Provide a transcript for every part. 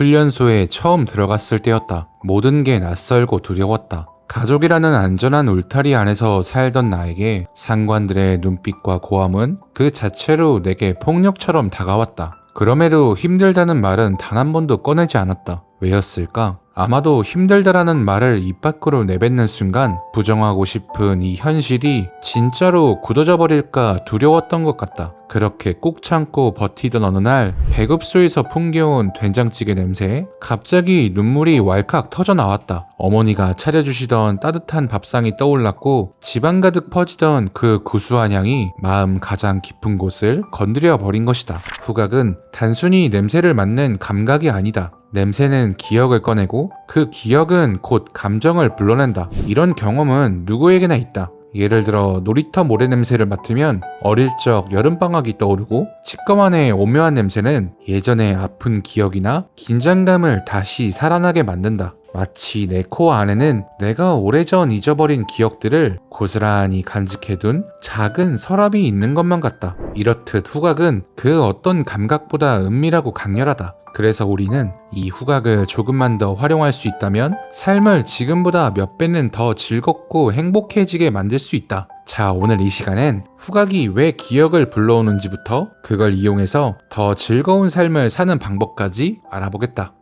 훈련소에 처음 들어갔을 때였다. 모든 게 낯설고 두려웠다. 가족이라는 안전한 울타리 안에서 살던 나에게 상관들의 눈빛과 고함은 그 자체로 내게 폭력처럼 다가왔다. 그럼에도 힘들다는 말은 단 한 번도 꺼내지 않았다. 왜였을까? 아마도 힘들다라는 말을 입 밖으로 내뱉는 순간 부정하고 싶은 이 현실이 진짜로 굳어져 버릴까 두려웠던 것 같다. 그렇게 꾹 참고 버티던 어느 날 배급소에서 풍겨온 된장찌개 냄새에 갑자기 눈물이 왈칵 터져 나왔다. 어머니가 차려주시던 따뜻한 밥상이 떠올랐고 집안 가득 퍼지던 그 구수한 향이 마음 가장 깊은 곳을 건드려 버린 것이다. 후각은 단순히 냄새를 맡는 감각이 아니다. 냄새는 기억을 꺼내고 그 기억은 곧 감정을 불러낸다. 이런 경험은 누구에게나 있다. 예를 들어 놀이터 모래 냄새를 맡으면 어릴 적 여름방학이 떠오르고 치과 안의 오묘한 냄새는 예전의 아픈 기억이나 긴장감을 다시 살아나게 만든다. 마치 내 코 안에는 내가 오래전 잊어버린 기억들을 고스란히 간직해둔 작은 서랍이 있는 것만 같다. 이렇듯 후각은 그 어떤 감각보다 은밀하고 강렬하다. 그래서 우리는 이 후각을 조금만 더 활용할 수 있다면 삶을 지금보다 몇 배는 더 즐겁고 행복해지게 만들 수 있다. 자, 오늘 이 시간엔 후각이 왜 기억을 불러오는지부터 그걸 이용해서 더 즐거운 삶을 사는 방법까지 알아보겠다.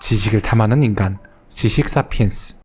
지식을 탐하는 인간, 지식 사피엔스.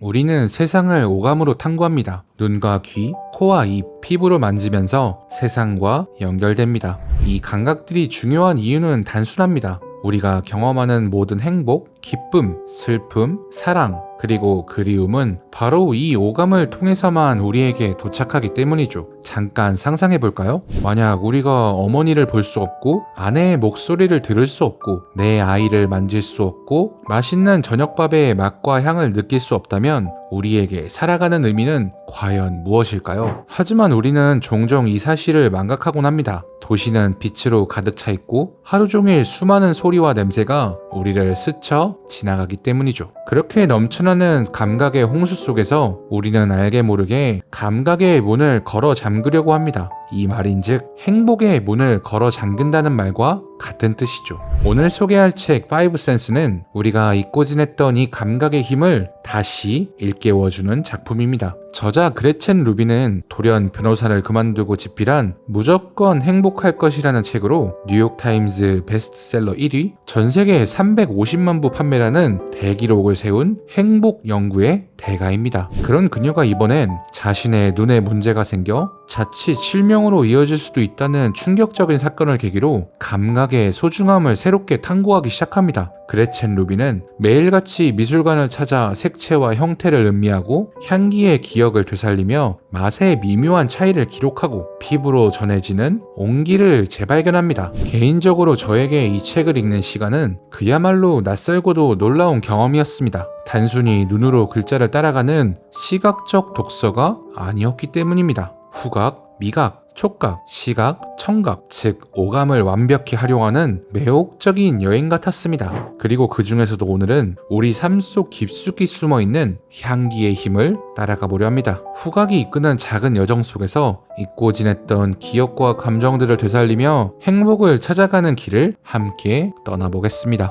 우리는 세상을 오감으로 탐구합니다. 눈과 귀, 코와 입, 피부로 만지면서 세상과 연결됩니다. 이 감각들이 중요한 이유는 단순합니다. 우리가 경험하는 모든 행복, 기쁨, 슬픔, 사랑, 그리고 그리움은 바로 이 오감을 통해서만 우리에게 도착하기 때문이죠. 잠깐 상상해 볼까요? 만약 우리가 어머니를 볼 수 없고 아내의 목소리를 들을 수 없고 내 아이를 만질 수 없고 맛있는 저녁밥의 맛과 향을 느낄 수 없다면 우리에게 살아가는 의미는 과연 무엇일까요? 하지만 우리는 종종 이 사실을 망각하곤 합니다. 도시는 빛으로 가득 차 있고 하루 종일 수많은 소리와 냄새가 우리를 스쳐 지나가기 때문이죠. 그렇게 넘쳐나는 감각의 홍수 속에서 우리는 알게 모르게 감각의 문을 걸어 잠그려고 합니다. 이 말인즉 행복의 문을 걸어 잠근다는 말과 같은 뜻이죠. 오늘 소개할 책 5센스는 우리가 잊고 지냈던 이 감각의 힘을 다시 일깨워주는 작품입니다. 저자 그레첸 루비는 돌연 변호사를 그만두고 집필한 무조건 행복할 것이라는 책으로 뉴욕타임즈 베스트셀러 1위, 전 세계 350만 부 판매라는 대기록을 세운 행복 연구의 대가입니다. 그런 그녀가 이번엔 자신의 눈에 문제가 생겨 자칫 실명으로 이어질 수도 있다는 충격적인 사건을 계기로 감각의 소중함을 새롭게 탐구하기 시작합니다. 그레첸 루비는 매일같이 미술관을 찾아 색채와 형태를 음미하고 향기의 기억 을 되살리며 맛의 미묘한 차이를 기록하고 피부로 전해지는 온기를 재발견합니다. 개인적으로 저에게 이 책을 읽는 시간은 그야말로 낯설고도 놀라운 경험이었습니다. 단순히 눈으로 글자를 따라가는 시각적 독서가 아니었기 때문입니다. 후각, 미각, 촉각, 시각, 청각, 즉 오감을 완벽히 활용하는 매혹적인 여행 같았습니다. 그리고 그 중에서도 오늘은 우리 삶 속 깊숙이 숨어 있는 향기의 힘을 따라가 보려 합니다. 후각이 이끄는 작은 여정 속에서 잊고 지냈던 기억과 감정들을 되살리며 행복을 찾아가는 길을 함께 떠나보겠습니다.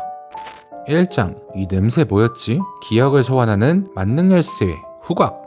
1장 이 냄새 뭐였지? 기억을 소환하는 만능 열쇠 후각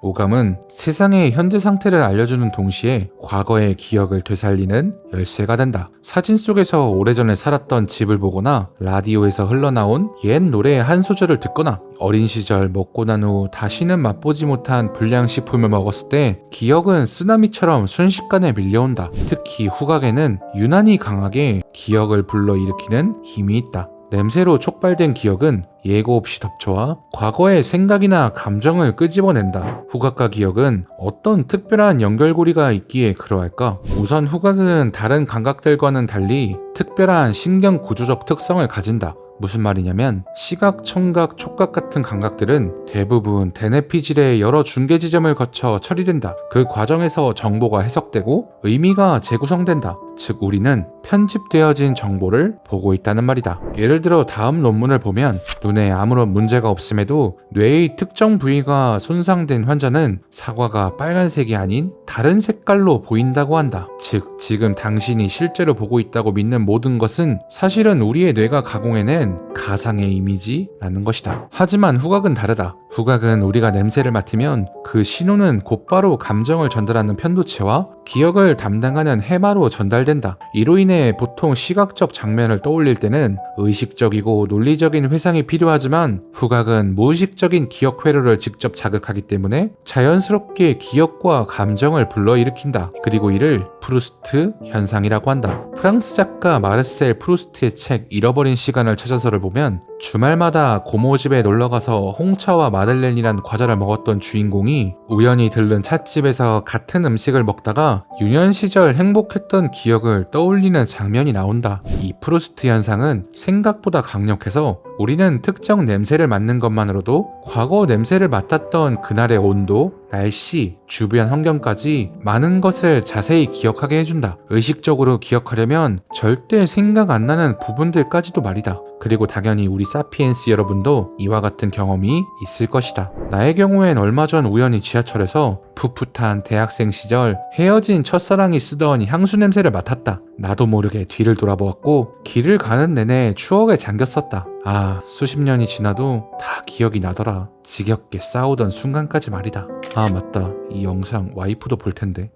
오감은 세상의 현재 상태를 알려주는 동시에 과거의 기억을 되살리는 열쇠가 된다. 사진 속에서 오래전에 살았던 집을 보거나 라디오에서 흘러나온 옛 노래의 한 소절을 듣거나 어린 시절 먹고 난 후 다시는 맛보지 못한 불량식품을 먹었을 때 기억은 쓰나미처럼 순식간에 밀려온다. 특히 후각에는 유난히 강하게 기억을 불러일으키는 힘이 있다. 냄새로 촉발된 기억은 예고 없이 덮쳐와 과거의 생각이나 감정을 끄집어낸다. 후각과 기억은 어떤 특별한 연결고리가 있기에 그러할까? 우선 후각은 다른 감각들과는 달리 특별한 신경 구조적 특성을 가진다. 무슨 말이냐면 시각, 청각, 촉각 같은 감각들은 대부분 대뇌피질의 여러 중계 지점을 거쳐 처리된다. 그 과정에서 정보가 해석되고 의미가 재구성된다. 즉 우리는 편집되어진 정보를 보고 있다는 말이다. 예를 들어 다음 논문을 보면 눈에 아무런 문제가 없음에도 뇌의 특정 부위가 손상된 환자는 사과가 빨간색이 아닌 다른 색깔로 보인다고 한다. 즉 지금 당신이 실제로 보고 있다고 믿는 모든 것은 사실은 우리의 뇌가 가공해낸 가상의 이미지라는 것이다. 하지만 후각은 다르다. 후각은 우리가 냄새를 맡으면 그 신호는 곧바로 감정을 전달하는 편도체와 기억을 담당하는 해마로 전달된다. 이로 인해 보통 시각적 장면을 떠올릴 때는 의식적이고 논리적인 회상이 필요하지만 후각은 무의식적인 기억 회로를 직접 자극하기 때문에 자연스럽게 기억과 감정을 불러일으킨다. 그리고 이를 프루스트 현상이라고 한다. 프랑스 작가 마르셀 프루스트의 책 잃어버린 시간을 찾아서를 보면 주말마다 고모 집에 놀러가서 홍차와 마들렌이란 과자를 먹었던 주인공이 우연히 들른 찻집에서 같은 음식을 먹다가 유년 시절 행복했던 기억을 떠올리는 장면이 나온다. 이 프루스트 현상은 생각보다 강력해서 우리는 특정 냄새를 맡는 것만으로도 과거 냄새를 맡았던 그날의 온도, 날씨, 주변 환경까지 많은 것을 자세히 기억하게 해준다. 의식적으로 기억하려면 절대 생각 안 나는 부분들까지도 말이다. 그리고 당연히 우리 사피엔스 여러분도 이와 같은 경험이 있을 것이다. 나의 경우엔 얼마 전 우연히 지하철에서 풋풋한 대학생 시절 헤어진 첫사랑이 쓰던 향수 냄새를 맡았다. 나도 모르게 뒤를 돌아보았고 길을 가는 내내 추억에 잠겼었다. 아, 수십 년이 지나도 다 기억이 나더라. 지겹게 싸우던 순간까지 말이다. 아, 맞다. 이 영상 와이프도 볼 텐데.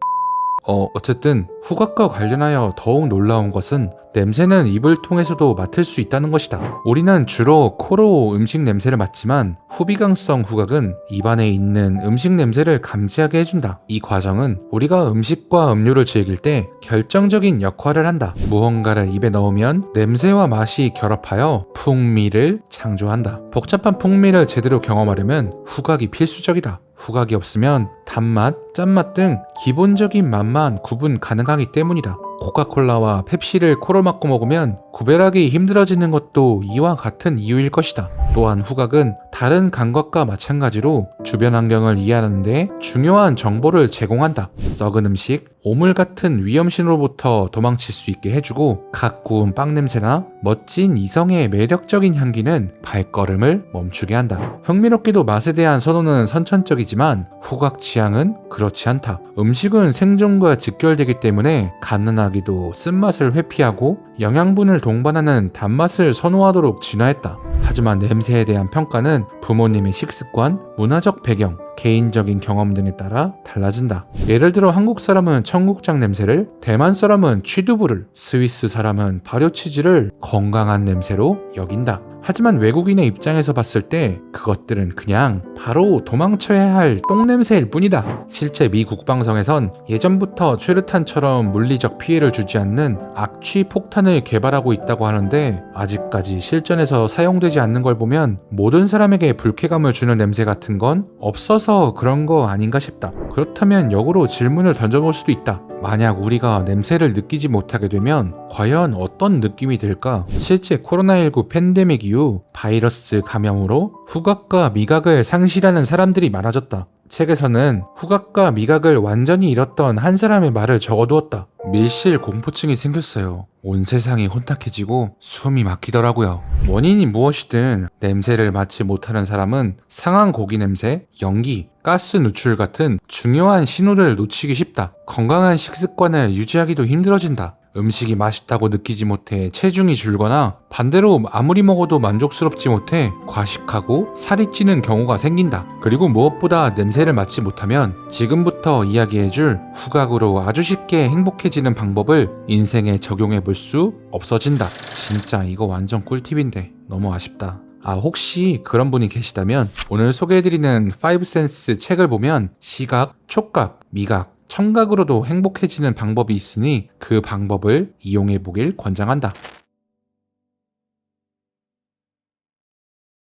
어, 어쨌든 후각과 관련하여 더욱 놀라운 것은 냄새는 입을 통해서도 맡을 수 있다는 것이다. 우리는 주로 코로 음식 냄새를 맡지만 후비강성 후각은 입안에 있는 음식 냄새를 감지하게 해준다. 이 과정은 우리가 음식과 음료를 즐길 때 결정적인 역할을 한다. 무언가를 입에 넣으면 냄새와 맛이 결합하여 풍미를 창조한다. 복잡한 풍미를 제대로 경험하려면 후각이 필수적이다. 후각이 없으면 단맛, 짠맛 등 기본적인 맛만 구분 가능하기 때문이다. 코카콜라와 펩시를 코로 막고 먹으면 구별하기 힘들어지는 것도 이와 같은 이유일 것이다. 또한 후각은 다른 감각과 마찬가지로 주변 환경을 이해하는데 중요한 정보를 제공한다. 썩은 음식, 오물 같은 위험 신호로부터 도망칠 수 있게 해주고 갓 구운 빵 냄새나 멋진 이성의 매력적인 향기는 발걸음을 멈추게 한다. 흥미롭게도 맛에 대한 선호는 선천적이지만 후각 취향은 그렇지 않다. 음식은 생존과 직결되기 때문에 가난하기도 쓴맛을 회피하고 영양분을 동반하는 단맛을 선호하도록 진화했다. 하지만 냄새에 대한 평가는 부모님의 식습관, 문화적 배경, 개인적인 경험 등에 따라 달라진다. 예를 들어 한국 사람은 청국장 냄새를, 대만 사람은 취두부를, 스위스 사람은 발효치즈를 건강한 냄새로 여긴다. 하지만 외국인의 입장에서 봤을 때 그것들은 그냥 바로 도망쳐야 할 똥냄새일 뿐이다. 실제 미 국방성에선 예전부터 최르탄처럼 물리적 피해를 주지 않는 악취 폭탄을 개발하고 있다고 하는데 아직까지 실전에서 사용되지 않는 걸 보면 모든 사람에게 불쾌감을 주는 냄새 같은 건 없어서 그런 거 아닌가 싶다. 그렇다면 역으로 질문을 던져볼 수도 있다. 만약 우리가 냄새를 느끼지 못하게 되면 과연 어떤 느낌이 들까? 실제 코로나19 팬데믹 이후 바이러스 감염으로 후각과 미각을 상실하는 사람들이 많아졌다. 책에서는 후각과 미각을 완전히 잃었던 한 사람의 말을 적어두었다. 밀실 공포증이 생겼어요. 온 세상이 혼탁해지고 숨이 막히더라고요. 원인이 무엇이든 냄새를 맡지 못하는 사람은 상한 고기 냄새, 연기, 가스 누출 같은 중요한 신호를 놓치기 쉽다. 건강한 식습관을 유지하기도 힘들어진다. 음식이 맛있다고 느끼지 못해 체중이 줄거나 반대로 아무리 먹어도 만족스럽지 못해 과식하고 살이 찌는 경우가 생긴다. 그리고 무엇보다 냄새를 맡지 못하면 지금부터 이야기해줄 후각으로 아주 쉽게 행복해지는 방법을 인생에 적용해 볼 수 없어진다. 진짜 이거 완전 꿀팁인데 너무 아쉽다. 아, 혹시 그런 분이 계시다면 오늘 소개해드리는 5센스 책을 보면 시각, 촉각, 미각, 청각으로도 행복해지는 방법이 있으니 그 방법을 이용해 보길 권장한다.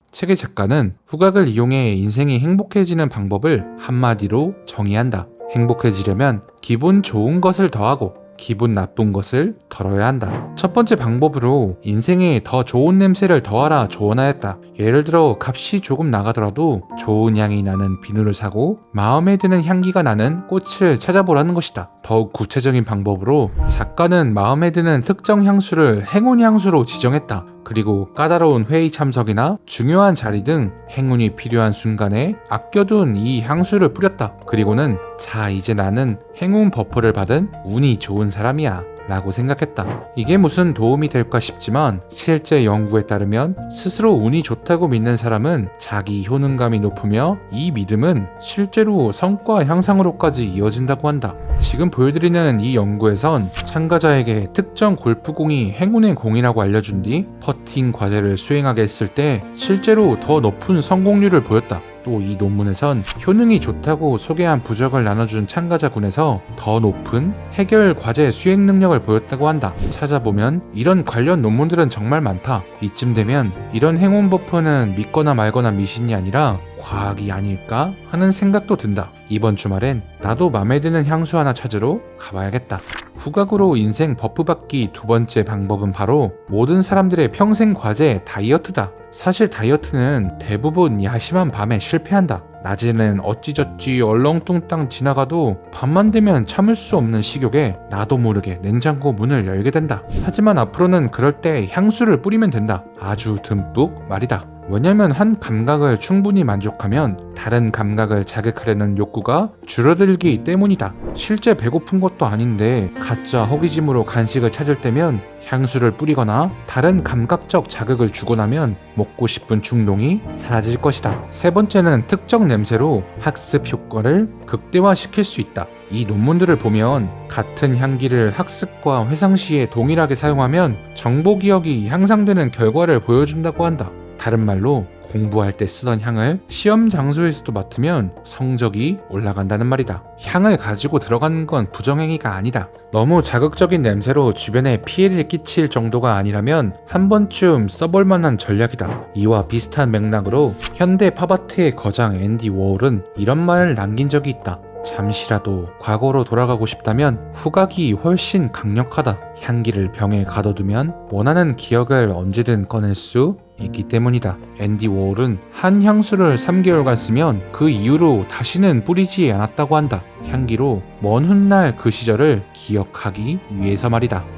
책의 작가는 후각을 이용해 인생이 행복해지는 방법을 한마디로 정의한다. 행복해지려면 기분 좋은 것을 더하고 기분 나쁜 것을 덜어야 한다. 첫 번째 방법으로 인생에 더 좋은 냄새를 더하라 조언하였다. 예를 들어 값이 조금 나가더라도 좋은 향이 나는 비누를 사고 마음에 드는 향기가 나는 꽃을 찾아보라는 것이다. 더욱 구체적인 방법으로 작가는 마음에 드는 특정 향수를 행운 향수로 지정했다. 그리고 까다로운 회의 참석이나 중요한 자리 등 행운이 필요한 순간에 아껴둔 이 향수를 뿌렸다. 그리고는 자, 이제 나는 행운 버퍼를 받은 운이 좋은 사람이야. 라고 생각했다. 이게 무슨 도움이 될까 싶지만 실제 연구에 따르면 스스로 운이 좋다고 믿는 사람은 자기 효능감이 높으며 이 믿음은 실제로 성과 향상으로까지 이어진다고 한다. 지금 보여드리는 이 연구에선 참가자에게 특정 골프공이 행운의 공이라고 알려준 뒤 퍼팅 과제를 수행하게 했을 때 실제로 더 높은 성공률을 보였다. 또 이 논문에선 효능이 좋다고 소개한 부적을 나눠준 참가자군에서 더 높은 해결 과제 수행 능력을 보였다고 한다. 찾아보면 이런 관련 논문들은 정말 많다. 이쯤 되면 이런 행운 버퍼는 믿거나 말거나 미신이 아니라 과학이 아닐까 하는 생각도 든다. 이번 주말엔 나도 맘에 드는 향수 하나 찾으러 가봐야겠다. 후각으로 인생 버프 받기 두 번째 방법은 바로 모든 사람들의 평생 과제 다이어트다. 사실 다이어트는 대부분 야심한 밤에 실패한다. 낮에는 어찌저찌 얼렁뚱땅 지나가도 밤만 되면 참을 수 없는 식욕에 나도 모르게 냉장고 문을 열게 된다. 하지만 앞으로는 그럴 때 향수를 뿌리면 된다. 아주 듬뿍 말이다. 왜냐면 한 감각을 충분히 만족하면 다른 감각을 자극하려는 욕구가 줄어들기 때문이다. 실제 배고픈 것도 아닌데 가짜 호기심으로 간식을 찾을 때면 향수를 뿌리거나 다른 감각적 자극을 주고 나면 먹고 싶은 충동이 사라질 것이다. 세 번째는 특정 냄새로 학습 효과를 극대화시킬 수 있다. 이 논문들을 보면 같은 향기를 학습과 회상 시에 동일하게 사용하면 정보 기억이 향상되는 결과를 보여준다고 한다. 다른 말로 공부할 때 쓰던 향을 시험 장소에서도 맡으면 성적이 올라간다는 말이다. 향을 가지고 들어가는 건 부정행위가 아니다. 너무 자극적인 냄새로 주변에 피해를 끼칠 정도가 아니라면 한 번쯤 써볼 만한 전략이다. 이와 비슷한 맥락으로 현대 팝아트의 거장 앤디 워홀은 이런 말을 남긴 적이 있다. 잠시라도 과거로 돌아가고 싶다면 후각이 훨씬 강력하다. 향기를 병에 가둬두면 원하는 기억을 언제든 꺼낼 수 있기 때문이다. 앤디 워홀은 한 향수를 3개월간 쓰면 그 이후로 다시는 뿌리지 않았다고 한다. 향기로 먼 훗날 그 시절을 기억하기 위해서 말이다.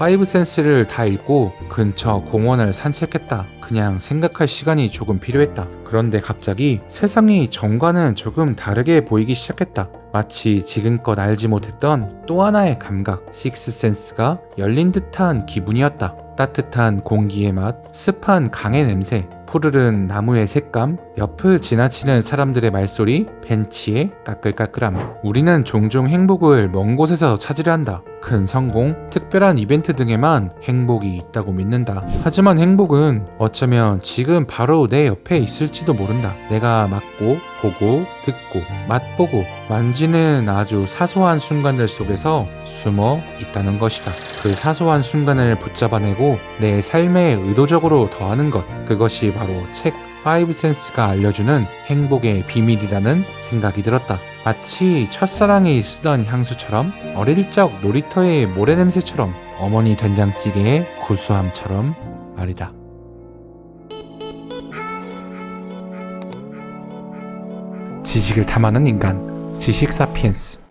파이브 센스를 다 읽고 근처 공원을 산책했다. 그냥 생각할 시간이 조금 필요했다. 그런데 갑자기 세상이 전과는 조금 다르게 보이기 시작했다. 마치 지금껏 알지 못했던 또 하나의 감각, 식스센스가 열린 듯한 기분이었다. 따뜻한 공기의 맛, 습한 강의 냄새, 푸르른 나무의 색감, 옆을 지나치는 사람들의 말소리, 벤치의 까끌까끌함. 우리는 종종 행복을 먼 곳에서 찾으려 한다. 큰 성공, 특별한 이벤트 등에만 행복이 있다고 믿는다. 하지만 행복은 어쩌면 지금 바로 내 옆에 있을지도 모른다. 내가 맞고, 보고, 듣고, 맛보고, 만지는 아주 사소한 순간들 속에서 숨어 있다는 것이다. 그 사소한 순간을 붙잡아내고 내 삶에 의도적으로 더하는 것. 그것이 바로 책 파이브 센스가 알려주는 행복의 비밀이라는 생각이 들었다. 마치 첫사랑이 쓰던 향수처럼 어릴 적 놀이터의 모래 냄새처럼 어머니 된장찌개의 구수함처럼 말이다. 지식을 탐하는 인간, 지식 사피엔스.